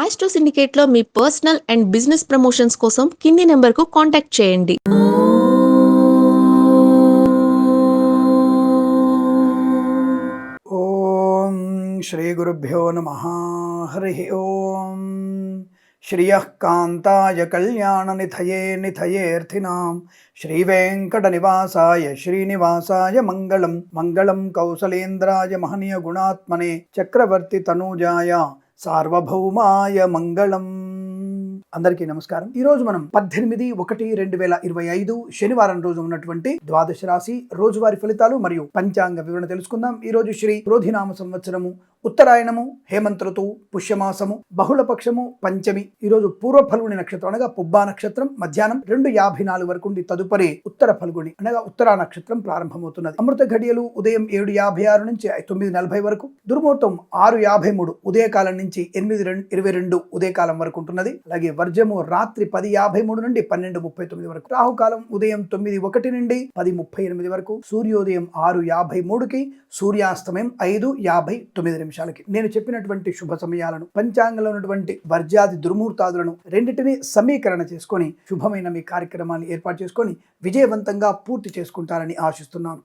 Astro సిండికేట్లో మీ personal and business promotions కోసం కింది నెంబర్కు కాంటాక్ట్ చేయండి. ఓం శ్రీ గురుభ్యో నమ. హరి ఓం. శ్రియ కాంతాయ కళ్యాణ నిథయే నిథయేర్థినాం శ్రీవేంకట నివాసాయ శ్రీనివాసాయ మంగళం. మంగళం కౌసలేంద్రాయ మహనీయ గుణాత్మనే చక్రవర్తి తనూజాయ సార్వభౌమాయ మంగళం. అందరికీ నమస్కారం. ఈ రోజు మనం పద్దెనిమిది ఒకటి రెండు వేల ఇరవై ఐదు శనివారం రోజు ఉన్నటువంటి ద్వాదశ రాశి రోజువారి ఫలితాలు మరియు పంచాంగ వివరణ తెలుసుకుందాం. ఈ రోజు శ్రీ రోధినామ సంవత్సరము ఉత్తరాయణము హేమంత పుష్యమాసము బహుళపక్షము పంచమి ఈ రోజు పూర్వ ఫల్గుని నక్షత్రం అనగా పుబ్బా నక్షత్రం మధ్యాహ్నం రెండు యాభై నాలుగు వరకు ఉండి తదుపరి ఉత్తర ఫల్గుని అనగా ఉత్తరా నక్షత్రం ప్రారంభమవుతున్నది. అమృత ఘడియలు ఉదయం ఏడు యాభై ఆరు నుంచి తొమ్మిది నలభై వరకు దుర్ముహూర్తం ఆరు యాభై మూడు ఉదయకాలం నుంచి ఎనిమిది రెండు ఇరవై రెండు ఉదయకాలం వరకు ఉంటున్నది. అలాగే వర్జము రాత్రి పది యాభై మూడు నుండి పన్నెండు ముప్పై తొమ్మిది వరకు. రాహుకాలం ఉదయం తొమ్మిది ఒకటి నుండి పది ముప్పై ఎనిమిది వరకు. సూర్యోదయం ఆరు యాభై మూడుకి సూర్యాస్తమయం ఐదు యాభై తొమ్మిది నిమిషాలకి. నేను చెప్పినటువంటి శుభ సమయాలను పంచాంగంలో ఉన్నటువంటి వర్జాది దుర్ముహూర్తాదులను రెండింటిని సమీకరణ చేసుకొని శుభమైన మీ కార్యక్రమాన్ని ఏర్పాటు చేసుకొని విజయవంతంగా పూర్తి చేసుకుంటారని ఆశిస్తున్నాను.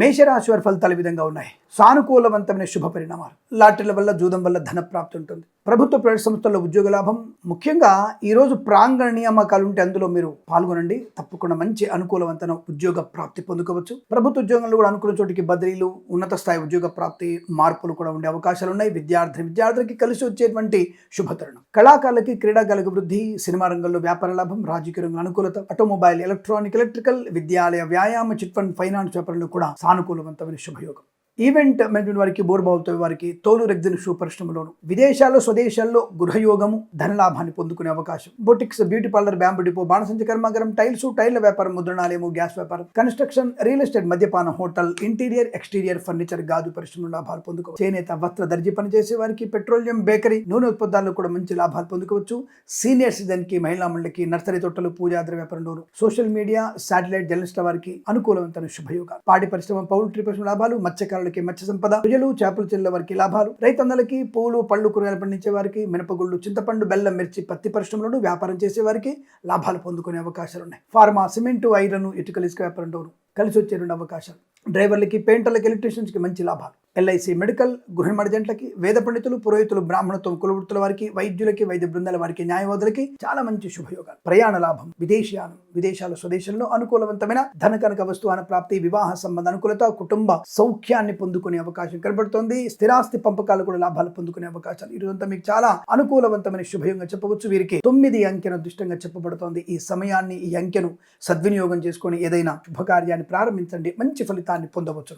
మేషరాశి వారి ఫలితాలు విధంగా ఉన్నాయి. సానుకూలవంతమైన శుభ పరిణామాలు. లాటరీల వల్ల జూదం వల్ల ధన ప్రాప్తి ఉంటుంది. ప్రభుత్వ ప్రైవేట్ సంస్థల్లో ఉద్యోగ లాభం ముఖ్యంగా ఈరోజు ప్రాంగణ నియామకాలు ఉంటే అందులో మీరు పాల్గొనండి. తప్పకుండా మంచి అనుకూలవంతమైన ఉద్యోగ ప్రాప్తి పొందుకోవచ్చు. ప్రభుత్వ ఉద్యోగంలో కూడా అనుకున్న చోటికి బదిలీలు ఉన్నత స్థాయి ఉద్యోగ ప్రాప్తి మార్పులు కూడా ఉండే అవకాశాలు ఉన్నాయి. విద్యార్థి విద్యార్థులకి కలిసి వచ్చేటువంటి శుభతరుణం. కళాకారులకి క్రీడాకారులకు వృద్ధి సినిమా రంగంలో వ్యాపార లాభం రాజకీయ రంగం అనుకూలత ఆటోమొబైల్ ఎలక్ట్రానిక్ ఎలక్ట్రికల్ విద్యాలయ వ్యాయామ చిట్ ఫండ్ ఫైనాన్స్ వ్యాపారంలో కూడా సానుకూలవంతమైన శుభయోగం. ఈవెంట్ మేనేజ్మెంట్ వారికి బోర్బావుతాయి వారికి తోలు రెగ్జిన్ షూ పరిశ్రమలోను. విదేశాల్లో స్వదేశాల్లో గృహయోగము ధనలాభాన్ని పొందుకునే అవకాశం. Boutiques beauty parlour bamboo depot బాణసంచ కర్మాగారం టైల్స్ టైర్ల వ్యాపారం ముద్రణాలయము గ్యాస్ వ్యాపారం. కన్స్ట్రక్షన్ రియల్ ఎస్టేట్ మద్యపానం హోటల్ ఇంటీరియర్ ఎక్స్టీరియర్ ఫర్నిచర్ గాజు పరిశ్రమలు లాభాలు పొందుకోవచ్చు. చేనేత వస్త్ర దర్జీ పనిచేసే వారికి పెట్రోలియం బేకరీ నూనె ఉత్పత్తుల్లో కూడా మంచి లాభాలు పొందుకోవచ్చు. సీనియర్ సిటిజన్కి మహిళా మండలికి నర్సరీ తోటలు పూజాద్ర వ్యాపారంలోను. సోషల్ మీడియా శాటిలైట్ జర్నలిస్టుల వారికి అనుకూలమైన శుభయోగాలు. పాడి పరిశ్రమ పౌల్ట్రీ పరిశ్రమ లాభాలు మత్స్యకారులకి మత్స్య సంపద ప్రజలు చేపలు చెల్లె వారికి లాభాలు. రైతన్నలకి పూలు పళ్ళు కూరగాయలు పండించే వారికి మినపగుళ్ళు చింతపండు బెల్లం మిర్చి పత్తి పరిశ్రమలను వ్యాపారం చేసే వారికి లాభాలు పొందుకునే అవకాశాలు ఉన్నాయి. ఫార్మా సిమెంటు ఐరన్ ఇటుకలు ఇసుక వ్యాపారంలోను కలిసి వచ్చే రెండు అవకాశాలు. డ్రైవర్లకి పెయింటర్లకి ఎలక్ట్రీషియన్స్కి మంచి లాభాలు. ఎల్ఐసి మెడికల్ గృహ మర్జెంట్లకి వేద పండితులు పురోహితులు బ్రాహ్మణత్వం కులవృత్తుల వారికి వైద్యులకి వైద్య బృందాల వారికి న్యాయవాదులకి చాలా మంచి శుభయోగాలు. ప్రయాణ లాభం విదేశీయానం విదేశాల స్వదేశంలో అనుకూలవంతమైన ధన కనక వస్తువాన ప్రాప్తి వివాహ సంబంధ అనుకూలత కుటుంబ సౌఖ్యాన్ని పొందుకునే అవకాశం కనబడుతోంది. స్థిరాస్తి పంపకాలు కూడా లాభాలు పొందుకునే అవకాశాలు. ఇదంతా మీకు చాలా అనుకూలవంతమైన శుభయోగంగా చెప్పవచ్చు. వీరికి తొమ్మిది అంకెను దిష్టంగా చెప్పబడుతోంది. ఈ సమయాన్ని ఈ అంకెను సద్వినియోగం చేసుకొని ఏదైనా శుభకార్యాన్ని ప్రారంభించండి. మంచి ఫలితాన్ని పొందవచ్చు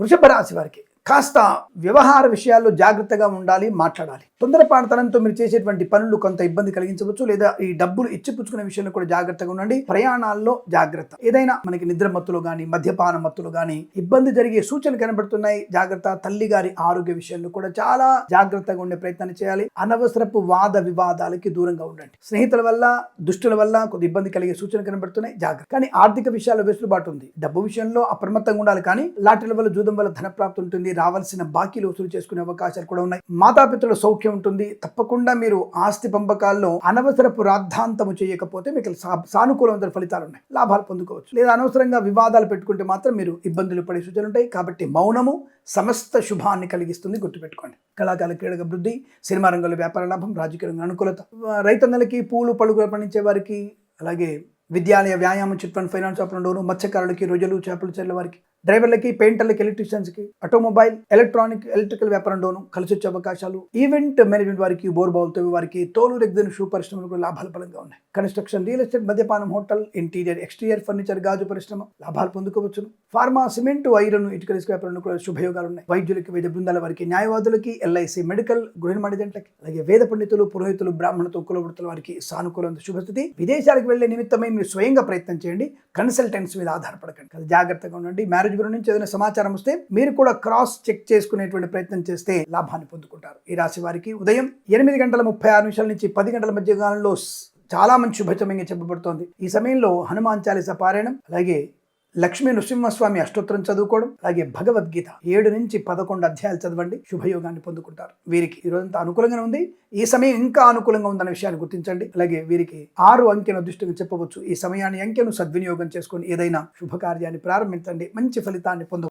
వృషభ రాశి వారికి. కాస్త వ్యవహార విషయాల్లో జాగ్రత్తగా ఉండాలి మాట్లాడాలి. తొందరపాటుతనంతో మీరు చేసేటువంటి పనులు కొంత ఇబ్బంది కలిగించవచ్చు లేదా ఈ డబ్బులు ఇచ్చిపుచ్చుకునే విషయంలో కూడా జాగ్రత్తగా ఉండండి. ప్రయాణాల్లో జాగ్రత్త. ఏదైనా మనకి నిద్ర మత్తులు కానీ మద్యపాన మత్తులు కానీ ఇబ్బంది జరిగే సూచనలు కనబడుతున్నాయి. జాగ్రత్త తల్లి గారి ఆరోగ్య విషయంలో కూడా చాలా జాగ్రత్తగా ఉండే ప్రయత్నం చేయాలి. అనవసరపు వాద వివాదాలకి దూరంగా ఉండండి. స్నేహితుల వల్ల దుష్టుల వల్ల కొద్ది ఇబ్బంది కలిగే సూచనలు కనబడుతున్నాయి. జాగ్రత్త. కానీ ఆర్థిక విషయాల్లో వెసులుబాటు ఉంది. డబ్బు విషయంలో అప్రమత్తంగా ఉండాలి కానీ లాటరీల వల్ల జూదం వల్ల ధన ప్రాప్తి ఉంటుంది. రావాల్సిన బాకీలు వసూలు చేసుకునే అవకాశాలు కూడా ఉన్నాయి. మాతాపితృల సౌఖ్యం ఉంటుంది. తప్పకుండా మీరు ఆస్తి పంపకాల్లో అనవసరపు రాద్ధాంతము చేయకపోతే మీకు సానుకూలమైన ఫలితాలు ఉన్నాయి. లాభాలు పొందుకోవచ్చు. లేదా అనవసరంగా వివాదాలు పెట్టుకుంటే మాత్రం మీరు ఇబ్బందులు పడే సూచనలు ఉంటాయి. కాబట్టి మౌనము సమస్త శుభాన్ని కలిగిస్తుంది. గుర్తుపెట్టుకోండి. కళాకాల క్రీడల వృద్ధి సినిమా రంగంలో వ్యాపార లాభం రాజకీయ రంగంలో అనుకూలత. రైతన్నలకి పూలు పలుకులు పండించే వారికి అలాగే విద్యాలయ వ్యాయామం చిట్ ఫండ్ ఫైనాన్స్ వ్యాపారంలోను మత్స్యకారులకి రొయ్యలు చేపలు చెల్లె వారికి డ్రైవర్లకి పెయింటర్లకి ఎలక్ట్రీషియన్స్కి ఆటోమొబైల్ ఎలక్ట్రానిక్ ఎలక్ట్రికల్ వ్యాపారంలోను కలిసి వచ్చే అవకాశాలు ఈవెంట్ మేనేజ్మెంట్ వారికి బోర్బావులతో వారికి తోలు రెగ్జిన్ షూ పరిశ్రమలకు లాభాలు బలంగా ఉన్నాయి. కన్స్ట్రక్షన్ రియల్ ఎస్టేట్ మద్యపానం హోటల్ ఇంటీరియర్ ఎక్స్టీరియర్ ఫర్నిచర్ గాజు పరిశ్రమ లాభాలు పొందుకోవచ్చును. ఫార్మా సిమెంట్ ఐరన్ ఇటుకల ఇసుక వ్యాపారంలో కూడా శుభయోగాలు ఉన్నాయి. వైద్యులకి వైద్య బృందాల వారికి న్యాయవాదులకి ఎల్ఐసి మెడికల్ గృహ మడిదంట్లకి అలాగే వేద పండితులు పురోహితులు బ్రాహ్మణతో కులవృత్తుల వారికి సానుకూల శుభస్థితి విదేశాలకు వెళ్ళే నిమిత్తమై మీరు స్వయంగా ప్రయత్నం చేయండి. కన్సల్టెంట్స్ మీద ఆధారపడకండి. జాగ్రత్తగా ఉండండి. మ్యారేజ్ నలుగురు నుంచి ఏదైనా సమాచారం వస్తే మీరు కూడా క్రాస్ చెక్ చేసుకునేటువంటి ప్రయత్నం చేస్తే లాభాన్ని పొందుకుంటారు. ఈ రాశి వారికి ఉదయం ఎనిమిది గంటల ముప్పై ఆరు నిమిషాల నుంచి పది గంటల మధ్య కాలంలో చాలా మంచి శుభచమంగా చెప్పబడుతోంది. ఈ సమయంలో హనుమాన్ చాలీస పారాయణం అలాగే లక్ష్మీ నృసింహస్వామి అష్టోత్తరం చదువుకోవడం అలాగే భగవద్గీత ఏడు నుంచి పదకొండు అధ్యాయాలు చదవండి శుభయోగాన్ని పొందుకుంటారు. వీరికి ఈ రోజంతా అనుకూలంగానే ఉంది. ఈ సమయం ఇంకా అనుకూలంగా ఉందన్న విషయాన్ని గుర్తించండి. అలాగే వీరికి ఆరు అంకెను అదృష్టంగా చెప్పవచ్చు. ఈ సమయాన్ని అంకెను సద్వినియోగం చేసుకొని ఏదైనా శుభకార్యాన్ని ప్రారంభించండి. మంచి ఫలితాన్ని పొందు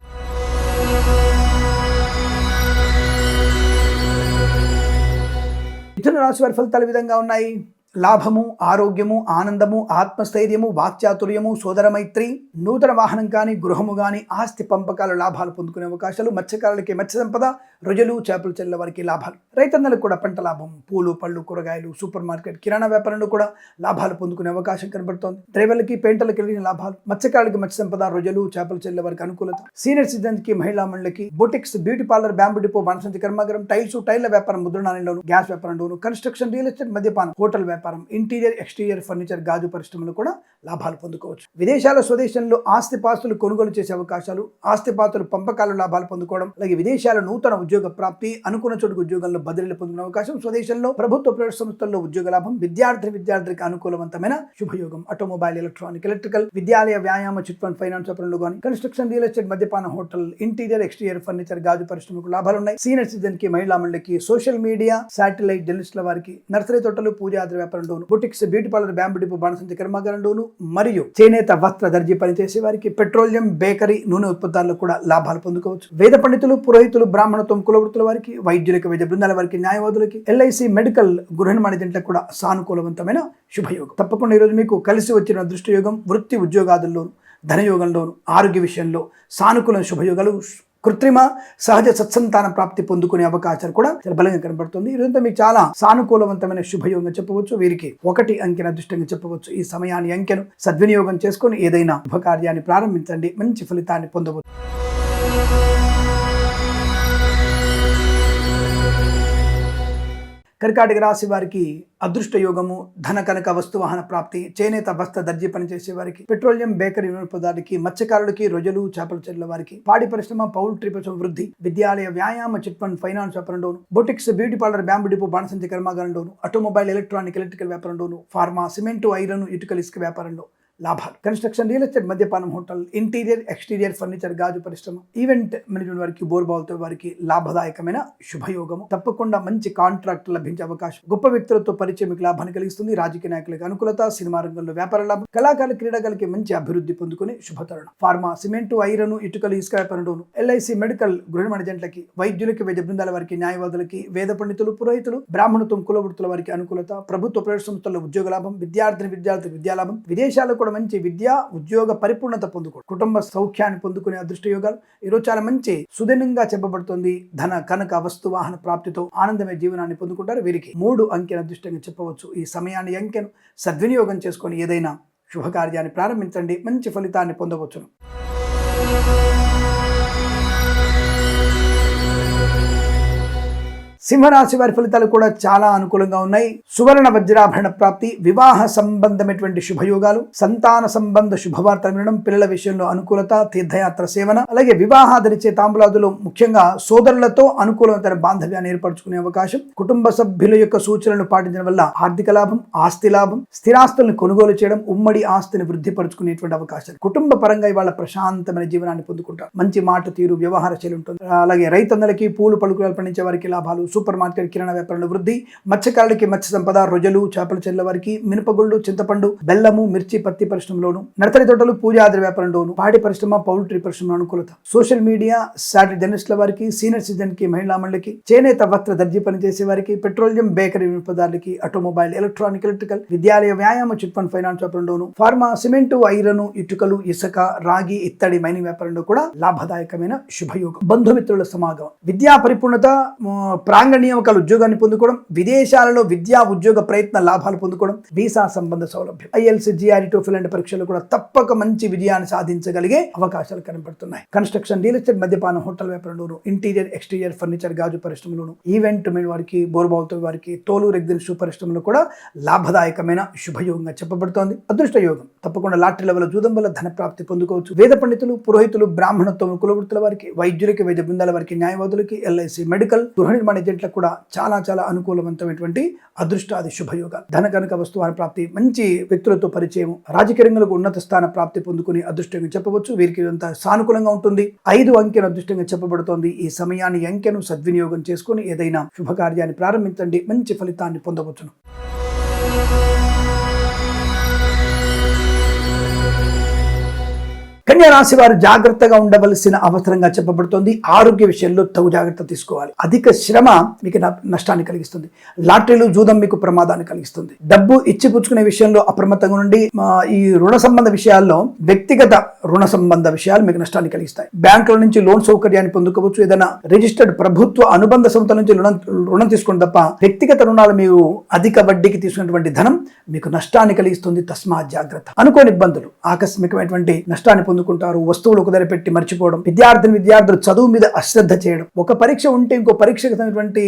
మిథున రాశి వారి ఫలితాలు విధంగా ఉన్నాయి? లాభము ఆరోగ్యము ఆనందము ఆత్మస్థైర్యము వాక్చాతుర్యము సోదరమైత్రి నూతన వాహనం కానీ గృహము కానీ ఆస్తి పంపకాల లాభాలు పొందుకునే అవకాశాలు మత్స్యకారులకి మత్స్య సంపద రొజలు చేపలు చెల్లె వారికి లాభాలు. రైతన్నలకు కూడా పంట లాభం పూలు పళ్ళు కూరగాయలు సూపర్ మార్కెట్ కిరాణా వ్యాపారంలో కూడా లాభాలు పొందుకునే అవకాశం కనబడుతోంది. డ్రైవర్లకి పెయింటర్లకి వెళ్ళిన లాభాలు మత్స్యకారులకి మత్స్య సంపద రొజలు చేపలు చెల్లె వారికి అనుకూలత. సీనియర్ సిటిజన్స్కి మహిళా మండలికి boutiques beauty parlour bamboo depot బాణసంచి కర్మాగారం టైల్స్ టైల్ల వ్యాపారం ముద్రణాలయంలోను గ్యాస్ వ్యాపారంలోను కన్స్ట్రక్షన్ రియల్ ఎస్టేట్ మద్యపానం హోటల్ వ్యాపారం ఇంటీరియర్ ఎక్స్టీరియర్ ఫర్నిచర్ గాజు పరిశ్రమలు కూడా లాభాలు పొందుకోవచ్చు. విదేశాల స్వదేశంలో ఆస్తిపాస్తులు కొనుగోలు చేసే అవకాశాలు ఆస్తిపాస్తులు పంపకాలు లాభాలు పొందుకోవడం అలాగే విదేశాల నూతన ఉద్యోగ ప్రాప్తి అనుకున్న చోటుకు ఉద్యోగంలో బదిలీలు పొందిన అవకాశం స్వదేశంలో ప్రభుత్వ ప్రైవేట్ సంస్థల్లో ఉద్యోగ లాభం విద్యార్థి విద్యార్థికి అనుకూలవంతమైన శుభయోగం. ఆటోమొబైల్ ఎలక్ట్రానిక్ ఎలక్ట్రికల్ విద్యాలయ వ్యాయామ చిట్ ఫండ్ ఫైనాన్స్ వ్యాపారంలో కానీ కన్స్ట్రక్షన్ రియల్ ఎస్టేట్ మద్యపాన హోటల్ ఇంటీరియర్ ఎక్స్టీరియర్ ఫర్నిచర్ గాజు పరిశ్రమకు లాభాలు ఉన్నాయి. సీనియర్ సిటిజన్కి మహిళా మండలికి సోషల్ మీడియా శాటిలైట్ జర్నలిస్టుల వారికి నర్సరీ తోటలు పూజాద్రి వ్యాపారంలోను boutiques beauty parlour bamboo depot బాణసంచి కర్మాగారంలోను మరియు చేనేత వస్త్ర దర్జీ పనిచేసే వారికి పెట్రోలియం బేకరీ నూనె ఉత్పత్తుల్లో కూడా లాభాలు పొందుకోవచ్చు. వేద పండితులు పురోహితులు బ్రాహ్మణత్వం కులవృత్తుల వారికి వైద్యులకు వైద్య బృందాల వారికి న్యాయవాదులకి ఎల్ఐసి మెడికల్ గృహ నిర్మాణ కూడా సానుకూలవంతమైన శుభయోగం. తప్పకుండా ఈరోజు మీకు కలిసి వచ్చిన దృష్టియోగం వృత్తి ఉద్యోగాదుల్లోను ధనయోగంలోను ఆరోగ్య విషయంలో సానుకూల శుభయోగాలు కృత్రిమ సహజ సత్సంతాన ప్రాప్తి పొందుకునే అవకాశాలు కూడా చాలా బలంగా కనబడుతుంది. ఇదంతా మీకు చాలా సానుకూలవంతమైన శుభయోగంగా చెప్పవచ్చు. వీరికి ఒకటి అంకెన అదృష్టంగా చెప్పవచ్చు. ఈ సమయాన్ని అంకెను సద్వినియోగం చేసుకొని ఏదైనా శుభకార్యాన్ని ప్రారంభించండి. మంచి ఫలితాన్ని పొందవచ్చు. కర్కాటక రాశి వారికి అదృష్ట యోగము ధన కనక వస్తువాహన ప్రాప్తి చేనేత వస్త్ర దర్జీ పనిచేసే వారికి పెట్రోలియం బేకరీ వినోదాలకి మత్స్యకారులకి రొజలు చేపల చెట్ల వారికి పాడి పరిశ్రమ పౌల్ట్రీ పరిశ్రమ వృద్ధి విద్యాలయ వ్యాయామ chit fund finance వ్యాపారంలోను boutiques beauty parlour bamboo depot బాణసంచి కర్మాగారంలోను ఆటోమొబైల్ ఎలక్ట్రానిక్ ఎలక్ట్రికల్ వ్యాపారంలోను ఫార్మా సిమెంటు ఐరన్ ఇటుకల ఇసుక వ్యాపారంలో లాభాలు. కన్స్ట్రక్షన్ రియల్ ఎస్టేట్ మద్యపానం హోటల్ ఇంటీరియర్ ఎక్స్టీరియర్ ఫర్నిచర్ గాజు పరిశ్రమ ఈవెంట్ మేనేజ్మెంట్ వారికి బోర్బావులతో వారికి లాభదాయకమైన శుభయోగము. తప్పకుండా మంచి కాంట్రాక్ట్ లభించే అవకాశం. గొప్ప వ్యక్తులతో పరిచయం మీకు లాభాన్ని కలిగిస్తుంది. రాజకీయ నాయకులకు అనుకూలత సినిమా రంగంలో వ్యాపార లాభం కళాకారులు క్రీడాకారులకి మంచి అభివృద్ధి పొందుకునే శుభతరుణం. ఫార్మా సిమెంట్ ఐరన్ ఇటుకలు ఇసుక వ్యాపారంలోను ఎల్ఐసి మెడికల్ గృహ మేనేజెంట్లకి వైద్యులకి వైద్య బృందాల వారికి న్యాయవాదులకి వేద పండితులు పురోహితులు బ్రాహ్మణత్వం కులవృత్తుల వారికి అనుకూలత ప్రభుత్వ ప్రైవేట్ సంస్థల్లో ఉద్యోగ లాభం విద్యార్థిని విద్యార్థి విద్యాలాభం విదేశాల్లో కూడా మంచి విద్య ఉద్యోగ పరిపూర్ణత పొందుకోవడం కుటుంబ సౌఖ్యాన్ని పొందుకునే అదృష్ట యోగాలు ఈరోజు చాలా మంచి సుదినంగా చెప్పబడుతుంది. ధన కనక వస్తు వాహన ప్రాప్తితో ఆనందమే జీవనాన్ని పొందుకుంటారు. వీరికి మూడు అంకెల అదృష్టంగా చెప్పవచ్చు. ఈ సమయాన్ని అంకెను సద్వినియోగం చేసుకొని ఏదైనా శుభకార్యాన్ని ప్రారంభించండి. మంచి ఫలితాన్ని పొందవచ్చును. సింహరాశి వారి ఫలితాలు కూడా చాలా అనుకూలంగా ఉన్నాయి. సువర్ణ వజ్రాభరణ ప్రాప్తి వివాహ సంబంధమైనటువంటి శుభయోగాలు సంతాన సంబంధ శుభవార్త వినడం పిల్లల విషయంలో అనుకూలత తీర్థయాత్ర సేవన అలాగే వివాహాదరిచే తాంబులాదులు ముఖ్యంగా సోదరులతో అనుకూలమైన బాంధవ్యాన్ని ఏర్పరచుకునే అవకాశం కుటుంబ సభ్యుల యొక్క సూచనలను పాటించడం వల్ల ఆర్థిక లాభం ఆస్తి లాభం స్థిరాస్తులను కొనుగోలు చేయడం ఉమ్మడి ఆస్తిని వృద్ధిపరచుకునేటువంటి అవకాశం కుటుంబ పరంగా ఇవాళ ప్రశాంతమైన జీవనాన్ని పొందుకుంటారు. మంచి మాట తీరు వ్యవహార శైలి ఉంటుంది. అలాగే రైతన్నలకి పూలు పలుకులు పండించే వారికి లాభాలు సూపర్ మార్కెట్ కిరాణా వ్యాపారంలో వృద్ధి మత్స్యకారులకి మత్స్య సంపద రొజలు చేపల చెల్ల వారికి మినపగుళ్ళు చింతపండు బెల్లము మిర్చి పత్తి పరిశ్రమలోను నర్సరీ తోటలు పూజాద్రి వ్యాపారంలోను పాడి పరిశ్రమ పౌల్ట్రీ పరిశ్రమ అనుకూలత. సోషల్ మీడియా సాటి జర్నలిస్టుల వారికి సీనియర్ సిటిజన్కి మహిళా మండలికి చేనేత వస్త్ర దర్జీ పనిచేసే వారికి పెట్రోలియం బేకరీ వినియోగదారులకి ఆటోమొబైల్ ఎలక్ట్రానిక్ ఎలక్ట్రికల్ విద్యాలయ వ్యాయామ చిట్ ఫండ్ ఫైనాన్స్ వ్యాపారంలోను ఫార్మా సిమెంట్ ఐరన్ ఇటుకలు ఇసుక రాగి ఇత్తడి మైనింగ్ వ్యాపారంలో కూడా లాభదాయకమైన శుభయోగం. బంధుమిత్రుల సమాగమం. విద్యా పరిపూర్ణత ప్రా సంఘ నియామకాల ఉద్యోగాన్ని పొందుకోవడం విదేశాలలో విద్యా ఉద్యోగ ప్రయత్న లాభాలు పొందుకోవడం వీసా సంబంధ సౌలభ్యం ఐఎల్సి జిఆర్ఈ టోఫిల్ లాంటి పరీక్షలు కూడా తప్పక మంచి విజయాన్ని సాధించగలిగే అవకాశాలు కనబడుతున్నాయి. కన్స్ట్రక్షన్ రియల్ ఎస్టేట్ మద్యపానం హోటల్ వ్యాపారంలోను ఇంటీరియర్ ఎక్స్టీరియర్ ఫర్నిచర్ గాజు పరిశ్రమలోను ఈవెంట్ మీ వారికి బోర్బావుతో వారికి తోలు రెగ్జిన్ షూ పరిశ్రమలో కూడా లాభదాయకమైన శుభయోగంగా చెప్పబడుతోంది. అదృష్ట యోగం. తప్పకుండా లాటరీ లెవెల్ జూదం వల్ల ధన ప్రాప్తి పొందుకోవచ్చు. వేద పండితులు పురోహితులు బ్రాహ్మణత్వం కులవృత్తుల వారికి వైద్యులకి వైద్య బృందాల వారికి న్యాయవాదులకి ఎల్ఐసి మెడికల్ గృహ నిర్మాణ జంటలకు కూడా చాలా చాలా అనుకూలవంతమైనటువంటి అదృష్టాది శుభయోగాలు. ధన కనుక వస్తువాన ప్రాప్తి మంచి వ్యక్తులతో పరిచయం రాజకీయ రంగంలో ఉన్నత స్థాన ప్రాప్తి పొందుకుని అదృష్టంగా చెప్పవచ్చు. వీరికి ఇదంతా సానుకూలంగా ఉంటుంది. ఐదు అంకెను అదృష్టంగా చెప్పబడుతోంది. ఈ సమయాన్ని అంకెను సద్వినియోగం చేసుకుని ఏదైనా శుభకార్యాన్ని ప్రారంభించండి. మంచి ఫలితాన్ని పొందవచ్చును. కన్యా రాశి వారు జాగ్రత్తగా ఉండవలసిన అవసరంగా చెప్పబడుతోంది. ఆరోగ్య విషయంలో తగు జాగ్రత్త తీసుకోవాలి. అధిక శ్రమ మీకు నష్టాన్ని కలిగిస్తుంది. లాటరీలు జూదం మీకు ప్రమాదాన్ని కలిగిస్తుంది. డబ్బు ఇచ్చి పుచ్చుకునే విషయంలో అప్రమత్తంగా ఉండి ఈ రుణ సంబంధ విషయాల్లో వ్యక్తిగత రుణ సంబంధ విషయాలు మీకు నష్టాన్ని కలిగిస్తాయి. బ్యాంకుల నుంచి లోన్ సౌకర్యాన్ని పొందుకోవచ్చు. ఏదైనా రిజిస్టర్డ్ ప్రభుత్వ అనుబంధ సంస్థల నుంచి రుణం రుణం తీసుకోండి తప్ప వ్యక్తిగత రుణాలు మీరు అధిక వడ్డీకి తీసుకున్నటువంటి ధనం మీకు నష్టాన్ని కలిగిస్తుంది. తస్మా జాగ్రత్త. అనుకోని ఇబ్బందులు ఆకస్మికమైనటువంటి నష్టాన్ని పొందుకుంటారు. వస్తువులు కుదర పెట్టి మర్చిపోవడం విద్యార్థిని విద్యార్థులు చదువు మీద అశ్రద్ధ చేయడం ఒక పరీక్ష ఉంటే ఇంకో పరీక్షకు తగినటువంటి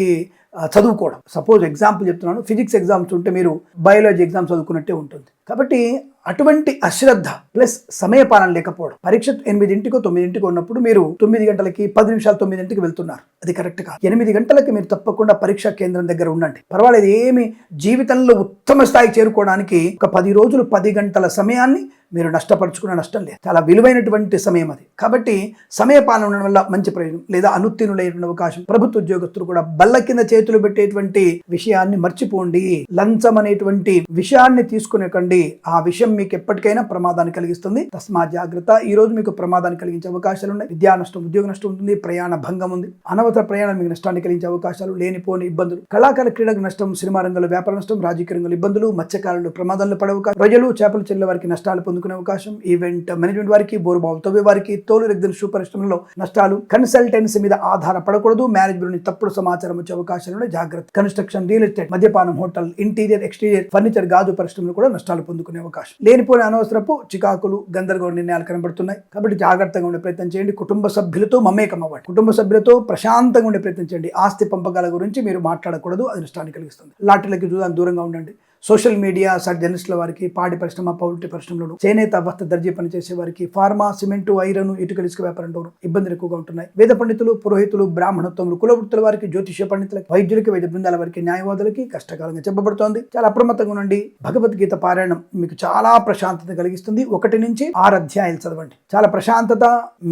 చదువుకోవడం. సపోజ్ ఎగ్జాంపుల్ చెప్తున్నాను. ఫిజిక్స్ ఎగ్జామ్స్ ఉంటే మీరు బయాలజీ ఎగ్జామ్ చదువుకున్నట్టే ఉంటుంది. కాబట్టి అటువంటి అశ్రద్ధ ప్లస్ సమయపాలన లేకపోవడం. పరీక్ష ఎనిమిదింటికో తొమ్మిదింటికో ఉన్నప్పుడు మీరు తొమ్మిది గంటలకి పది నిమిషాలు తొమ్మిదింటికి వెళ్తున్నారు. అది కరెక్ట్ కాదు. ఎనిమిది గంటలకి మీరు తప్పకుండా పరీక్షా కేంద్రం దగ్గర ఉండండి. పర్వాలేదు ఏమి జీవితంలో ఉత్తమ స్థాయికి చేరుకోవడానికి ఒక పది రోజులు పది గంటల సమయాన్ని మీరు నష్టపరుచుకున్న నష్టం లేదు. చాలా విలువైనటువంటి సమయం అది. కాబట్టి సమయపాలన ఉండడం వల్ల మంచి ప్రయోజనం లేదా అనుత్తీర్ణులైన అవకాశం. ప్రభుత్వ ఉద్యోగస్తులు కూడా బల్ల కింద చేతులు పెట్టేటువంటి విషయాన్ని మర్చిపోండి. లంచం అనేటువంటి విషయాన్ని తీసుకునేకండి. ఆ విషయం మీకు ఎప్పటికైనా ప్రమాదాన్ని కలిగిస్తుంది. తస్మా జాగ్రత్త. ఈ రోజు మీకు ప్రమాదాన్ని కలిగించే అవకాశాలు ఉన్నాయి. విద్యా నష్టం ఉద్యోగ నష్టం ఉంటుంది ప్రయాణ భంగం ఉంది. అనవసర ప్రయాణం మీకు నష్టాన్ని కలిగించే అవకాశాలు లేనిపోని ఇబ్బందులు. కళాకార క్రీడకు నష్టం సినిమా రంగంలో వ్యాపార నష్టం రాజకీయ రంగంలో ఇబ్బందులు మత్స్యకారులు ప్రమాదాల్లో పడే అవకాశం ప్రజలు చేపలు చెల్లె వారికి నష్టాలు పొందుకునే అవకాశం ఈవెంట్ మేనేజ్మెంట్ వారికి బోరుబావు తవ్వే వారికి తోలు రెగ్గిన షూ పరిశ్రమలో నష్టాలు కన్సల్టెన్సీ మీద ఆధారపడకూడదు మేనేజ్మెంట్ తప్పుడు సమాచారం వచ్చే అవకాశాలు ఉన్నాయి. జాగ్రత్త. కన్స్ట్రక్షన్ రియల్ ఎస్టేట్ మద్యపానం హోటల్ ఇంటీరియర్ ఎక్స్టీరియర్ ఫర్నిచర్ గాజు పరిశ్రమలు కూడా నష్టాలు పొందుకునే అవకాశం. లేనిపోని అనవసరపు చికాకులు గందరగోళ నిర్ణయాలు కనబడుతున్నాయి. కాబట్టి జాగ్రత్తగా ఉండే ప్రయత్నం చేయండి. కుటుంబ సభ్యులతో మమేకం అవ్వండి కుటుంబ సభ్యులతో ప్రశాంతంగా ఉండే ప్రయత్నం చేయండి. ఆస్తి పంపకాల గురించి మీరు మాట్లాడకూడదు. అది నష్టాన్ని కలిగిస్తుంది. లాటరీలకి దూరం దూరంగా ఉండండి. సోషల్ మీడియా సర్ జర్నలిస్టుల వారికి పాడి పరిశ్రమ పౌల్ట్రీ పరిశ్రమలను చేనేత వస్త్ర దర్జీ పనిచేసే వారికి ఫార్మా సిమెంటు ఐరన్ ఇటుక ఇసుక వ్యాపారంలో ఇబ్బందులు ఎక్కువగా ఉంటున్నాయి. వేద పండితులు పురోహితులు బ్రాహ్మణత్వములు కులవృత్తుల వారికి జ్యోతిష పండితులకు వైద్యులకి వైద్య బృందాల వారికి న్యాయవాదులకి కష్టకాలంగా చెప్పబడుతోంది. చాలా అప్రమత్తంగా ఉండండి. భగవద్గీత పారాయణం మీకు చాలా ప్రశాంతత కలిగిస్తుంది. ఒకటి నుంచి ఆరు అధ్యాయాలు చదవండి. చాలా ప్రశాంతత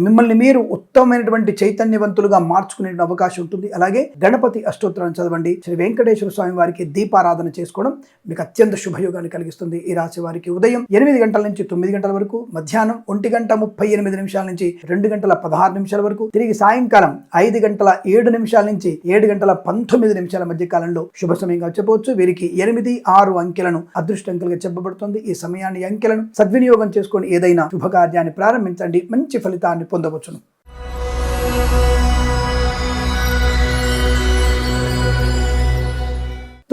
మిమ్మల్ని మీరు ఉత్తమమైనటువంటి చైతన్యవంతులుగా మార్చుకునే అవకాశం ఉంటుంది. అలాగే గణపతి అష్టోత్తరాన్ని చదవండి. శ్రీ వెంకటేశ్వర స్వామి వారికి దీపారాధన చేసుకోవడం మీకు అత్యంత శుభయోగాన్ని కలిగిస్తుంది ఈ రాశి వారికి. ఉదయం ఎనిమిది గంటల నుంచి తొమ్మిది గంటల వరకు మధ్యాహ్నం ఒంటి గంట ముప్పై ఎనిమిది నిమిషాల నుంచి రెండు గంటల పదహారు నిమిషాల వరకు తిరిగి సాయంకాలం ఐదు గంటల ఏడు నిమిషాల నుంచి ఏడు గంటల పంతొమ్మిది నిమిషాల మధ్య కాలంలో శుభ సమయంగా చెప్పవచ్చు. వీరికి ఎనిమిది ఆరు అంకెలను అదృష్టంకలుగా చెప్పబడుతుంది. ఈ సమయాన్ని అంకెలను సద్వినియోగం చేసుకొని ఏదైనా శుభకార్యాన్ని ప్రారంభించండి. మంచి ఫలితాన్ని పొందవచ్చును.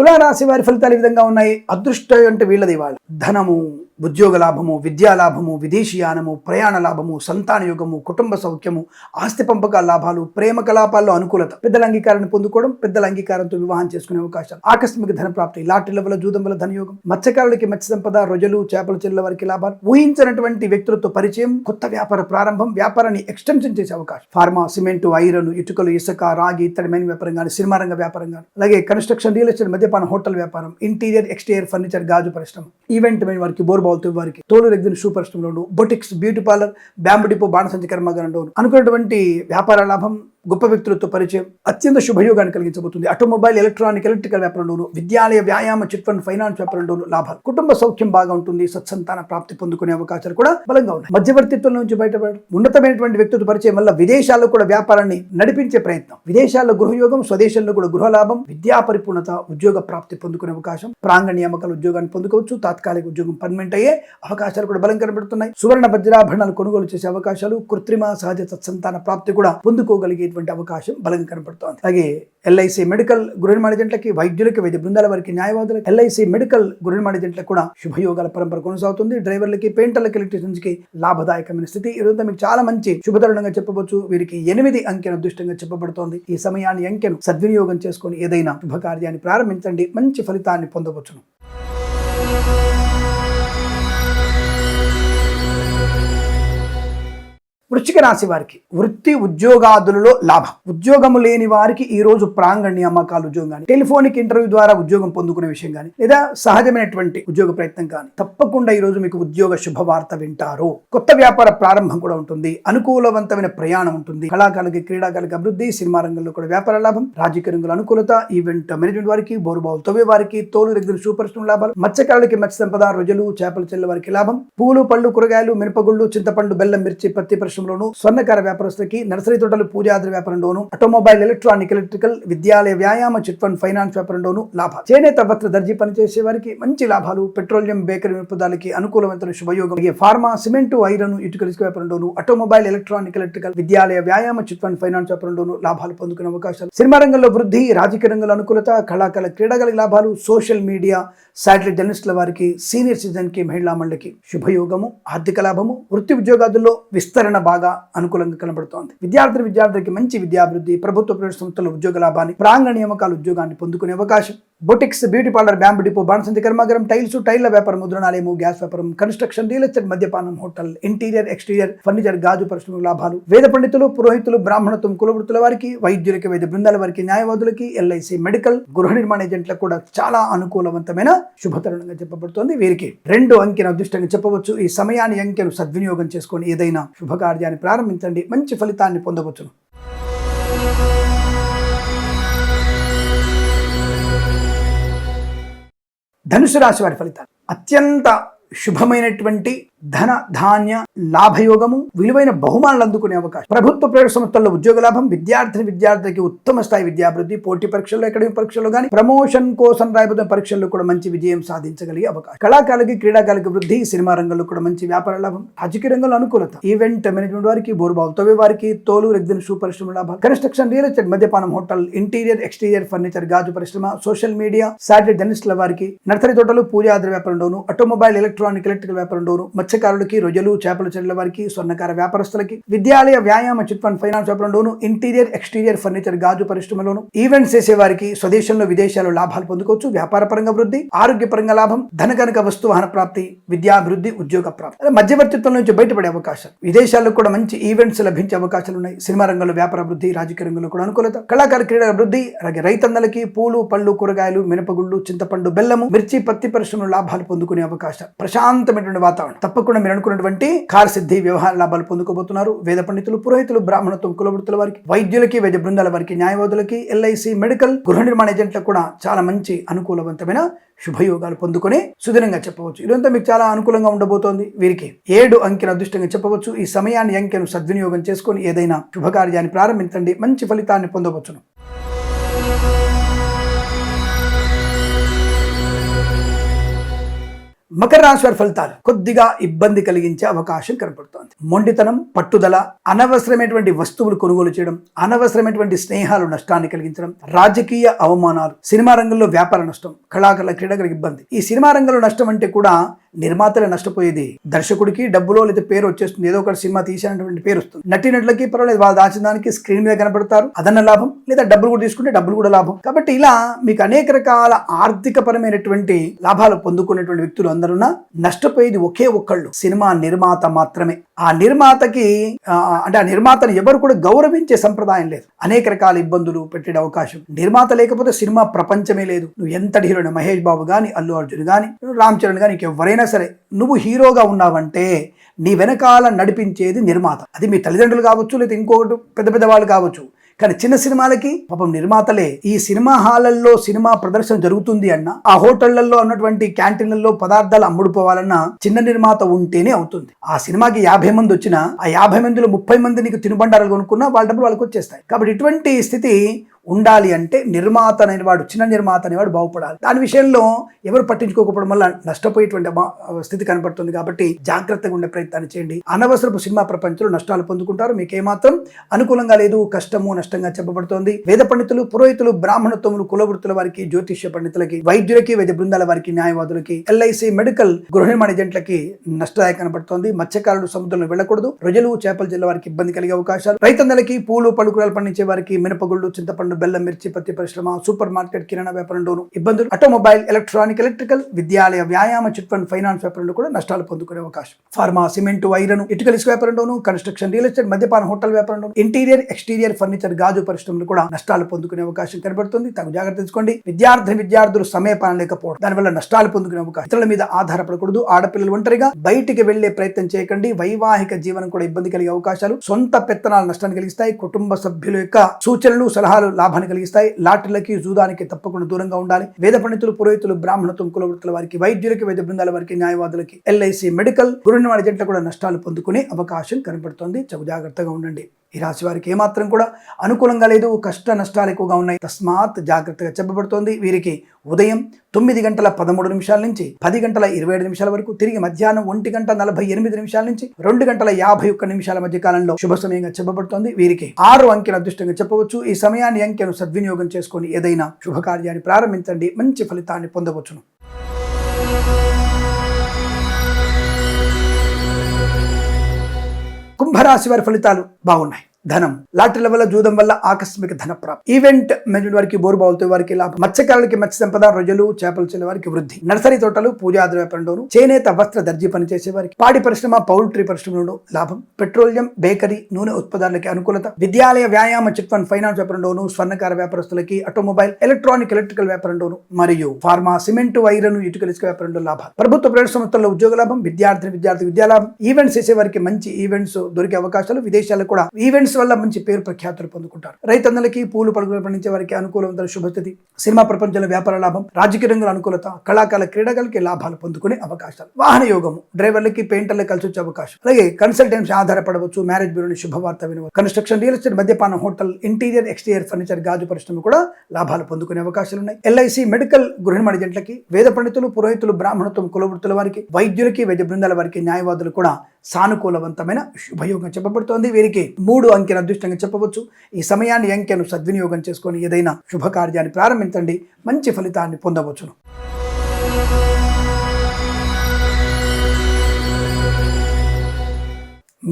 తులారాశి వారి ఫలితాలు ఈ విధంగా ఉన్నాయి. అదృష్టం అంటే వీళ్ళది వాళ్ళు. ధనము. ఉద్యోగ లాభము విద్యా లాభము విదేశీయానము ప్రయాణ లాభము సంతాన యోగము కుటుంబ సౌఖ్యము ఆస్తి పంపకాల లాభాలు ప్రేమ కలాపాల్లో అనుకూలత పెద్దల అంగీకారాన్ని పొందుకోవడం పెద్దల అంగీకారంతో వివాహం చేసుకునే అవకాశాలు ఆకస్మిక ధన ప్రాప్తి లాటరీల వల్ల జూదం వల్ల ధనయోగం మత్స్యకారులకి మత్స్య సంపద రొజలు చేపల చెల్లెల వారికి లాభాలు ఊహించినటువంటి వ్యక్తులతో పరిచయం కొత్త వ్యాపార ప్రారంభం వ్యాపారాన్ని ఎక్స్టెన్షన్ చేసే అవకాశం. ఫార్మా సిమెంటు ఐరన్ ఇటుకలు ఇసుక రాగి ఇత్తడి మైన వ్యాపారం కానీ సినిమా రంగ వ్యాపారం కానీ అలాగే కన్స్ట్రక్షన్ రియల్ ఎస్టేట్ మద్యపాన హోటల్ వ్యాపారం ఇంటీరియర్ ఎక్స్టీరియర్ ఫర్నిచర్ గాజు పరిశ్రమ ఈవెంట్ మైన వారికి వాళ్ళతో వారికి తోలు రెగ్జిన్ షూ పరిశ్రమలో boutiques beauty parlour bamboo depot బాణసంచి కర్మాగారంలో అనుకున్నటువంటి వ్యాపార లాభం గొప్ప వ్యక్తులతో పరిచయం అత్యంత శుభయోగాన్ని కలిగించబోతుంది. ఆటోమొబైల్ ఎలక్ట్రానిక్ ఎలక్ట్రికల్ వ్యాపారంలోను విద్యాలయ వ్యాయామ చిట్ ఫండ్ ఫైనాన్స్ వ్యాపారంలోను లాభాలు కుటుంబ సౌఖ్యం బాగా ఉంటుంది సత్సంతాన ప్రాప్తి పొందుకునే అవకాశాలు కూడా బలంగా ఉన్నాయి. మధ్యవర్తిత్వం నుంచి బయటపడడం ఉన్నతమైనటువంటి వ్యక్తులతో పరిచయం వల్ల విదేశాల్లో కూడా వ్యాపారాన్ని నడిపించే ప్రయత్నం. విదేశాల్లో గృహయోగం స్వదేశంలో కూడా గృహ లాభం విద్యా పరిపూర్ణత ఉద్యోగ ప్రాప్తి పొందుకునే అవకాశం ప్రాంగణ నియామకాల ఉద్యోగాన్ని పొందుకోవచ్చు తాత్కాలిక ఉద్యోగం పర్మనెంట్ అయ్యే అవకాశాలు కూడా బలం కనబడుతున్నాయి. సువర్ణ వజ్రాభరణాలు కొనుగోలు చేసే అవకాశాలు కృత్రిమ సహజ సత్సంతాన ప్రాప్తి కూడా పొందుకోగలిగేటువంటి అవకాశం బలంగా కనపడుతోంది. అలాగే ఎల్ఐసి మెడికల్ గృహనిర్మాణ జంటలకి వైద్యులకి వైద్య బృందాల వారికి న్యాయవాదులకి ఎల్ఐసి మెడికల్ గృహనిర్మాణ జంటలకు కూడా శుభయోగాల పరంపర కొనసాగుతుంది. డ్రైవర్లకి పెయింటర్లకి ఎలక్ట్రీషియన్స్కి లాభదాయకమైన స్థితి ఈరోజు మీకు చాలా మంచి శుభతరుణంగా చెప్పవచ్చు. వీరికి ఎనిమిది అంకెను అదృష్టంగా చెప్పబడుతోంది. ఈ సమయాన్ని అంకెను సద్వినియోగం చేసుకొని ఏదైనా శుభకార్యాన్ని ప్రారంభించండి. మంచి ఫలితాన్ని పొందవచ్చును. వృశ్చిక రాశి వారికి వృత్తి ఉద్యోగాదులలో లాభం. ఉద్యోగము లేని వారికి ఈ రోజు ప్రాంగణ నియామకాలు ఉద్యోగం కానీ టెలిఫోనిక్ ఇంటర్వ్యూ ద్వారా ఉద్యోగం పొందుకునే విషయం కానీ లేదా సహజమైనటువంటి ఉద్యోగ ప్రయత్నం కానీ తప్పకుండా ఈ రోజు మీకు ఉద్యోగ శుభవార్త వింటారు. కొత్త వ్యాపార ప్రారంభం కూడా ఉంటుంది. అనుకూలవంతమైన ప్రయాణం ఉంటుంది. కళాకారులకి క్రీడాకారులకి అభివృద్ధి సినిమా రంగంలో కూడా వ్యాపార లాభం రాజకీయ రంగంలో అనుకూలత ఈవెంట్ మేనేజ్మెంట్ వారికి బోరుబావులు తవ్వే వారికి తోలు దగ్గర సూపర్ స్టోన్ లాభాలు మత్స్యకారులకి మత్స్య సంపద రొజలు చేపల చెల్ల వారికి లాభం పూలు పళ్ళు కూరగాయలు మినపగుళ్ళు చింతపండు బెల్లం మిర్చి పత్తి పరిశ్రమలోను స్వర్ణకార వ్యాపారస్తులకి నర్సరీ తోటలు పూజాద్రి వ్యాపారంలోను ఆటోమొబైల్ ఎలక్ట్రానిక్ ఎలక్ట్రికల్ విద్యాలయ వ్యాయామ చిట్ ఫండ్ ఫైనాన్స్ వ్యాపారంలోను లాభాలు. చేనేత వస్త్ర దర్జీ పనిచేసే వారికి మంచి లాభాలు. పెట్రోలియం బేకరీ విపదాలకి అనుకూలవంతమైన శుభయోగం. ఫార్మా సిమెంట్ ఐరన్ ఇటుకల ఇసుక వ్యాపారంలోను ఆటోమొబైల్ ఎలక్ట్రానిక్ ఎలక్ట్రికల్ విద్యాలయ వ్యాయామ చిట్ ఫండ్ ఫైనాన్స్ వ్యాపారంలోను లాభాలు పొందుకునే అవకాశాలు. సినిమా రంగంలో వృద్ధి రాజకీయ రంగంలో అనుకూలత కళాకాల క్రీడాగల లాభాలు సోషల్ మీడియా శాటిలైట్ జర్నలిస్టుల వారికి సీనియర్ సిటిజన్కి మహిళా మండలికి శుభయోగము ఆర్థిక లాభము వృత్తి ఉద్యోగాదుల్లో విస్తరణ బాగా అనుకూలంగా కనబడుతోంది. విద్యార్థులు విద్యార్థులకి మంచి విద్యాభివృద్ధి ప్రభుత్వ ప్రైవేట్ సంస్థల ఉద్యోగ లాభాన్ని ప్రాంగణ నియామకాల ఉద్యోగాన్ని పొందుకునే అవకాశం boutiques beauty parlour bamboo depot బాణసంతి కర్మాగారం టైల్స్ టైల్ల వ్యాపారం ముద్రణాలయము గ్యాస్ వ్యాపారం కన్స్ట్రక్షన్ రియల్ ఎస్టేట్ మద్యపానం హోటల్ ఇంటీరియర్ ఎక్స్టీరియర్ ఫర్నిచర్ గాజు పరిశ్రమ లాభాలు వేద పండితులు పురోహితులు బ్రాహ్మణత్వం కులవృత్తుల వారికి వైద్యులకి వైద్య బృందాల వారికి న్యాయవాదులకి ఎల్ఐసి మెడికల్ గృహ నిర్మాణ ఏజెంట్లకు కూడా చాలా అనుకూలవంతమైన శుభతరుణంగా చెప్పబడుతోంది. వీరికి రెండు అంకెను అదృష్టంగా చెప్పవచ్చు. ఈ సమయాన్ని అంకెను సద్వినియోగం చేసుకొని ఏదైనా శుభకార్యాన్ని ప్రారంభించండి. మంచి ఫలితాన్ని పొందవచ్చును. ధనుసు రాశి వారి ఫలితాలు. అత్యంత శుభమైనటువంటి ధన ధాన్య లాభయోగము విలువైన బహుమానాలు అందుకునే అవకాశం. ప్రభుత్వ ప్రైవేట్ సంస్థల్లో ఉద్యోగ లాభం విద్యార్థిని విద్యార్థికి ఉత్తమ స్థాయి విద్యాభివృద్ధి పోటీ పరీక్షల్లో అకాడమిక్ పరీక్షల్లో కానీ ప్రమోషన్ కోసం రాయబోతున్న పరీక్షల్లో కూడా మంచి విజయం సాధించగలిగే అవకాశం. కళాకారులకి క్రీడాకారులకి వృద్ధి సినిమా రంగంలో కూడా మంచి వ్యాపార లాభం రాజకీయ రంగంలో అనుకూలత. ఈవెంట్ మేనేజ్మెంట్ వారికి బోరుబావు తవ్వే వారికి తోలు రెగ్జిన్ షూ పరిశ్రమ లాభాలు. కన్స్ట్రక్షన్ రియల్ ఎస్టేట్ మద్యపానం హోటల్ ఇంటీరియర్ ఎక్స్టీరియర్ ఫర్నిచర్ గాజు పరిశ్రమ సోషల్ మీడియా శాటిలైట్ జర్నలిస్టుల వారికి నర్సరీ తోటలు పూజాద్రి వ్యాపారంలోను ఆటోమొబైల్ ఎలక్ట్రానిక్ ఎలక్ట్రికల్ వ్యాపారంలోను మత్స్యకారులకి రొయ్యలు చేపల చెట్ల వారికి స్వర్ణకార వ్యాపారస్తులకి విద్యాలయ వ్యాయామ చిట్ ఫండ్ ఫైనాన్స్ వ్యాపారంలోను ఇంటీరియర్ ఎక్స్టీరియర్ ఫర్నిచర్ గాజు పరిశ్రమలోను ఈవెంట్స్ చేసే వారికి స్వదేశంలో విదేశాల్లో లాభాలు పొందుకోవచ్చు వ్యాపార పరంగా వృద్ధి ఆరోగ్యపరంగా లాభం ధనకనక వస్తు వాహన ప్రాప్తి విద్యాభివృద్ధి ఉద్యోగ ప్రాప్తి. మధ్యవర్తిత్వం నుంచి బయటపడే అవకాశం విదేశాల్లో కూడా మంచి ఈవెంట్స్ లభించే అవకాశాలు ఉన్నాయి. సినిమా రంగంలో వ్యాపార వృద్ధి రాజకీయ రంగంలో కూడా అనుకూలత. కళాకార క్రీడా అభివృద్ధి అలాగే రైతన్నలకి పూలు పళ్ళు కూరగాయలు మినపగుళ్ళు చింతపండు బెల్లము మిర్చి పత్తి పరిశ్రమలు లాభాలు పొందుకునే అవకాశం ప్రశాంతమైనటువంటి వాతావరణం. తప్ప తప్పకుండా మీరు అనుకున్నటువంటి కార్యసిద్ధి వ్యవహార లాభాలు పొందుకోబోతున్నారు. వేద పండితులు పురోహితులు బ్రాహ్మణత్వం కులవృత్తుల వారికి వైద్యులకి వైద్య బృందాల వారికి న్యాయవాదులకి ఎల్ఐసి మెడికల్ గృహ నిర్మాణ ఏజెంట్లకు కూడా చాలా మంచి అనుకూలవంతమైన శుభయోగాలు పొందుకొని సుదినంగా చెప్పవచ్చు. ఇదంతా మీకు చాలా అనుకూలంగా ఉండబోతోంది. వీరికి ఏడు అంకెను అదృష్టంగా చెప్పవచ్చు. ఈ సమయాన్ని అంకెను సద్వినియోగం చేసుకొని ఏదైనా శుభకార్యాన్ని ప్రారంభించండి. మంచి ఫలితాన్ని పొందవచ్చును. మకర రాశి వారి ఫలితాలు కొద్దిగా ఇబ్బంది కలిగించే అవకాశం కనపడుతోంది. మొండితనం పట్టుదల అనవసరమైనటువంటి వస్తువులు కొనుగోలు చేయడం అనవసరమైనటువంటి స్నేహాలు నష్టాన్ని కలిగించడం రాజకీయ అవమానాలు సినిమా రంగంలో వ్యాపార నష్టం కళాకారుల క్రీడలకు ఇబ్బంది. ఈ సినిమా రంగంలో నష్టం అంటే కూడా నిర్మాతలే నష్టపోయేది. దర్శకుడికి డబ్బులో లేదా పేరు వచ్చేస్తుంది. ఏదో ఒక సినిమా తీసినటువంటి పేరు వస్తుంది. నటినట్లకి పర్వాలేదు. వాళ్ళు దాచిన దానికి స్క్రీన్ మీద కనపడతారు అదన్న లాభం. లేదా డబ్బులు కూడా తీసుకుంటే డబ్బులు కూడా లాభం. కాబట్టి ఇలా మీకు అనేక రకాల ఆర్థిక పరమైనటువంటి లాభాలు పొందుకునేటువంటి వ్యక్తులు అందరూ నష్టపోయేది ఒకే ఒక్కళ్ళు. సినిమా నిర్మాత మాత్రమే. ఆ నిర్మాతకి అంటే ఆ నిర్మాతను ఎవరు కూడా గౌరవించే సంప్రదాయం లేదు. అనేక రకాల ఇబ్బందులు పెట్టే అవకాశం. నిర్మాత లేకపోతే సినిమా ప్రపంచమే లేదు. నువ్వు ఎంత హీరోని మహేష్ బాబు గాని అల్లు అర్జున్ గాని రామ్ చరణ్ గానీ ఎవరైనా సరే నువ్వు హీరోగా ఉన్నావంటే నీ వెనకాల నడిపించేది నిర్మాత. అది మీ తల్లిదండ్రులు కావచ్చు లేదా ఇంకొకటి పెద్ద పెద్ద వాళ్ళు కావచ్చు. కానీ చిన్న సినిమాలకి పాపం నిర్మాతలే. ఈ సినిమా హాలల్లో సినిమా ప్రదర్శన జరుగుతుంది అన్న ఆ హోటళ్ళలో ఉన్నటువంటి క్యాంటీన్లలో పదార్థాలు అమ్ముడుపోవాలన్న చిన్న నిర్మాత ఉంటేనే అవుతుంది. ఆ సినిమాకి యాభై మంది వచ్చినా ఆ యాభై మందిలో ముప్పై మంది నీకు తినుబండారాలు కొనుక్కున్నా వాళ్ళ డబ్బులు వాళ్ళకి వచ్చేస్తాయి కాబట్టి ఇటువంటి స్థితి ఉండాలి అంటే నిర్మాత అనేవాడు చిన్న నిర్మాత అనేవాడు బాగుపడాలి. దాని విషయంలో ఎవరు పట్టించుకోకపోవడం వల్ల నష్టపోయేటువంటి స్థితి కనపడుతుంది కాబట్టి జాగ్రత్తగా ఉండే ప్రయత్నాన్ని చేయండి. అనవసరపు సినిమా ప్రపంచంలో నష్టాలు పొందుకుంటారు. మీకు ఏమాత్రం అనుకూలంగా లేదు కష్టము నష్టంగా చెప్పబడుతోంది. వేద పండితులు పురోహితులు బ్రాహ్మణత్వములు కులవృత్తుల వారికి జ్యోతిష్య పండితులకి వైద్యులకి వైద్య బృందాల వారికి న్యాయవాదులకి ఎల్ఐసి మెడికల్ గృహ నిర్మాణ ఏజెంట్లకి నష్టదాయ కనబడుతోంది మత్స్యకారులు సముద్రంలో వెళ్ళకూడదు. ప్రజలు చేపల జిల్లా వారికి ఇబ్బంది కలిగే అవకాశాలు. రైతన్నలకి పూలు పలుకురాలు పండించే వారికి మినపగుళ్ళు చింతపండు చింతపండు బెల్లం మిర్చి పత్తి పరిశ్రమ సూపర్ మార్కెట్ కిరాణా వ్యాపారంలోను ఇబ్బందులు ఆటోమొబైల్ ఎలక్ట్రానిక్ ఎలక్ట్రికల్ విద్యాలయ వ్యాయామ చిట్ ఫండ్ ఫైనాన్స్ వ్యాపారంలో కూడా నష్టాలు పొందుకునే అవకాశం. ఫార్మా సిమెంట్ వైరను ఇటుకల ఇసుక వ్యాపారంలోను కన్స్ట్రక్షన్ రియల్ ఎస్టేట్ మద్యపాన హోటల్ వ్యాపారంలో ఇంటీరియర్ ఎక్స్టీరియర్ ఫర్నిచర్ గాజు పరిశ్రమలు కూడా నష్టాలు పొందుకునే అవకాశం కనబడుతుంది. తగు జాగ్రత్త తీసుకోండి. విద్యార్థి విద్యార్థులు సమయపాలన లేకపోవడం దానివల్ల నష్టాలు పొందుకునే అవకాశం. ఇతరుల మీద ఆధారపడకూడదు. ఆడపిల్లలు ఒంటరిగా బయటికి వెళ్ళే ప్రయత్నం చేయకండి. వైవాహిక జీవనం కూడా ఇబ్బంది కలిగే అవకాశాలు సొంత పెత్తనాలు నష్టాన్ని కలిగిస్తాయి. కుటుంబ సభ్యుల యొక్క సూచనలు సలహాలు లాభాన్ని కలిగిస్తాయి. లాటరీలకి జూదానికి తప్పకుండా దూరంగా ఉండాలి. వేద పండితులు పురోహితులు బ్రాహ్మణత్వం కులవృత్తుల వారికి వైద్యులకి వైద్య బృందాల వారికి న్యాయవాదులకి ఎల్ఐసి మెడికల్ గురునివాడి జంటలు కూడా నష్టాలు పొందుకునే అవకాశం కనబడుతోంది చగు జాగ్రత్తగా ఉండండి. ఈ రాశి వారికి ఏమాత్రం కూడా అనుకూలంగా లేదు కష్ట నష్టాలు ఎక్కువగా ఉన్నాయి. తస్మాత్ జాగ్రత్తగా చెప్పబడుతోంది. వీరికి ఉదయం తొమ్మిది గంటల పదమూడు నిమిషాల నుంచి పది గంటల ఇరవై ఏడు నిమిషాల వరకు తిరిగి మధ్యాహ్నం ఒంటి గంట నలభై ఎనిమిది నిమిషాల నుంచి రెండు గంటల యాభై ఒక్క నిమిషాల మధ్య కాలంలో శుభ సమయంగా చెప్పబడుతోంది. వీరికి ఆరు అంకెల అదృష్టంగా చెప్పవచ్చు. ఈ సమయాన్ని అంకెను సద్వినియోగం చేసుకొని ఏదైనా శుభకార్యాన్ని ప్రారంభించండి. మంచి ఫలితాన్ని పొందవచ్చును. కుంభరాశి వారి ఫలితాలు బాగున్నాయి. ధనం. లాటరీల వల్ల జూదం వల్ల ఆకస్మిక ధన ప్రాప్తి. ఈవెంట్ మేనేజ్మెంట్ వారికి బోరుబావులతో వారికి లాభం. మత్స్యకారులకి మత్స్య సంపద రొయ్యలు చేపలు చేసే వారికి వృద్ధి. నర్సరీ తోటలు పూజాది వ్యాపారంలోను చేనేత వస్త్ర దర్జీ పనిచేసే వారికి పాడి పరిశ్రమ పౌల్ట్రీ పరిశ్రమలోను లాభం. పెట్రోలియం బేకరీ నూనె ఉత్పదాలకి అనుకూలత. విద్యాలయ వ్యాయామ చిట్ ఫండ్ ఫైనాన్స్ వ్యాపారంలోను స్వర్ణకార వ్యాపారస్తులకి ఆటోమొబైల్ ఎలక్ట్రానిక్ ఎలక్ట్రికల్ వ్యాపారంలోను మరియు ఫార్మా సిమెంట్ వైరను ఇటుకలు ఇసుక వ్యాపారంలో లాభం ప్రభుత్వ ప్రైవేట్ సంస్థల్లో ఉద్యోగ లాభం విద్యార్థి విద్యార్థి విద్యాలాభం ఈవెంట్స్ చేసే వారికి మంచి ఈవెంట్స్ దొరికే అవకాశాలు విదేశాలకు కూడా. ఈవెంట్స్ వల్ల మంచి పేరు ప్రఖ్యాతులు పొందుకుంటారు. రైతన్నలకి పూలు పరుగులు పండించే వారికి అనుకూలవంతమైన శుభస్థితి సినిమా ప్రపంచంలో వ్యాపార లాభం రాజకీయ రంగుల అనుకూలత కళాకాల క్రీడలకి లాభాలు పొందుకునే అవకాశాలు. వాహన యోగము డ్రైవర్లకి పెయింటర్లకు కలిసి వచ్చే అవకాశం. అలాగే కన్సల్టెన్సీ ఆధారపడవచ్చు మ్యారేజ్ బ్యూరోని శుభవార్త వినవచ్చు కన్స్ట్రక్షన్ రియల్ ఎస్టేట్ మద్యపాన హోటల్ ఇంటీరియర్ ఎక్స్టీరియర్ ఫర్నిచర్ గాజు పరిశ్రమ కూడా లాభాలు పొందుకునే అవకాశాలు ఉన్నాయి ఎల్ఐసి మెడికల్ గృహిణి జంటలకి వేద పండితులు పురోహితులు బ్రాహ్మణత్వం కులవృత్తుల వారికి వైద్యులకి వైద్య బృందాల వారికి న్యాయవాదులు కూడా సానుకూలవంతమైన శుభయోగం చెప్పబడుతోంది. వీరికి మూడు అంకెను అదృష్టంగా చెప్పవచ్చు. ఈ సమయాన్ని అంకెను సద్వినియోగం చేసుకొని ఏదైనా శుభకార్యాన్ని ప్రారంభించండి. మంచి ఫలితాన్ని పొందవచ్చును.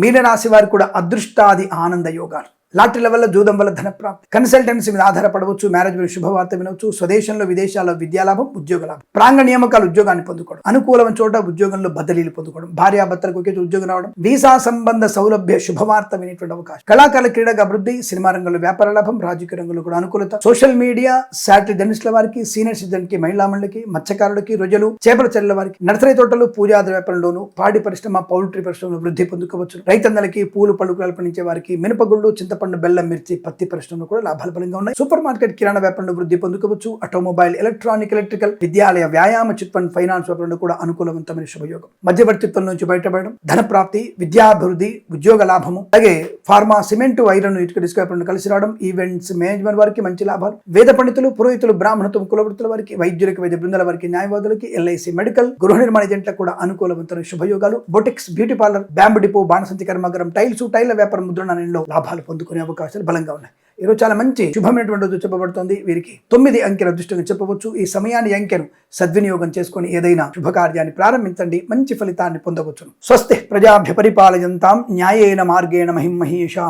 మీనరాశి వారు కూడా అదృష్టాది ఆనంద యోగాలు. లాటరీల వల్ల జూదం వల్ల ధన ప్రాప్తి. కన్సల్టెన్సీ మీద ఆధారపడవచ్చు మ్యారేజ్ మీద శుభవార్త వినవచ్చు స్వదేశంలో విదేశాల్లో విద్యాలాభం ఉద్యోగ లాభం. ప్రాంగ నియామకాలు ఉద్యోగాన్ని పొందుకోవడం. అనుకూలమైన చోట ఉద్యోగంలో బదిలీలు పొందుకోవడం. భార్యాభర్తలకు ఒకే ఉద్యోగం రావడం. వీసా సంబంధ సౌలభ్య శుభవార్త వినేటువంటి అవకాశం. కళాకాల క్రీడగా అభివృద్ధి సినిమా రంగంలో వ్యాపార లాభం రాజకీయ రంగంలో కూడా అనుకూలత. సోషల్ మీడియా శాటిలైట్ జర్నలిస్టుల వారికి సీనియర్ సిటిజన్కి మహిళా మండలికి మత్స్యకారులకి రొయ్యలు చేపల చెల్లెల వారికి నర్సరీ తోటలు పూజాది వ్యాపారంలోను పాడి పరిశ్రమ పౌల్ట్రీ పరిశ్రమలో వృద్ధి పొందుకోవచ్చు. రైతన్నలకి పూలు పళ్ళు పండించే వారికి మినపగుళ్ళు చింతపండు బెల్లం మిర్చి పత్తి పరిశ్రమలు కూడా లాభాలు బలంగా ఉన్నాయి. సూపర్ మార్కెట్ కిరాణా వ్యాపారంలో వృద్ధి పొందుకోవచ్చు. ఆటోమొబైల్ ఎలక్ట్రానిక్ ఎలక్ట్రికల్ విద్యాలయ వ్యాయామ చిట్ ఫండ్ ఫైనాన్స్ వ్యాపారంలో కూడా అనుకూలవంతమైన శుభయోగం. మధ్యవర్తిత్వం నుంచి బయటపడడం ధన ప్రాప్తి విద్యాభివృద్ధి ఉద్యోగ లాభము అలాగే ఫార్మా సిమెంట్ ఐరన్ ఇటుక డిస్క్ వ్యాపారంలో కలిసి రావడం ఈవెంట్స్ మేనేజ్మెంట్ వారికి మంచి లాభాలు. వేద పండితులు పురోహితులు బ్రాహ్మణత్వం కులవృత్తుల వారికి వైద్యులకు వైద్య బృందాల వారికి న్యాయవాదులకి ఎల్ఐసి మెడికల్ గృహ నిర్మాణ ఏజెంట్లకు కూడా అనుకూలవంతమైన శుభయోగాలు. Boutiques beauty parlour bamboo depot బాణసంతి కర్మాగారం టైల్స్ టైల్ వ్యాపారం ముద్రణలో లాభాలు పొందుకునే అవకాశాలు బలంగా ఉన్నాయి. ఈరోజు చాలా మంచి శుభమైనటువంటి రోజు చెప్పబడుతోంది. వీరికి తొమ్మిది అంకెల అదృష్టంగా చెప్పవచ్చు. ఈ సమయాన్ని అంకెను సద్వినియోగం చేసుకుని ఏదైనా శుభకార్యాన్ని ప్రారంభించండి. మంచి ఫలితాన్ని పొందవచ్చును. స్వస్తి ప్రజాభ్య పరిపాలయంతాం న్యాయేన మార్గేణ మహిం మహేషా.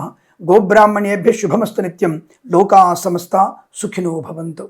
గోబ్రాహ్మణేభ్య శుభమస్తు నిత్యం. లోకా సమస్త సుఖినో భవంతు.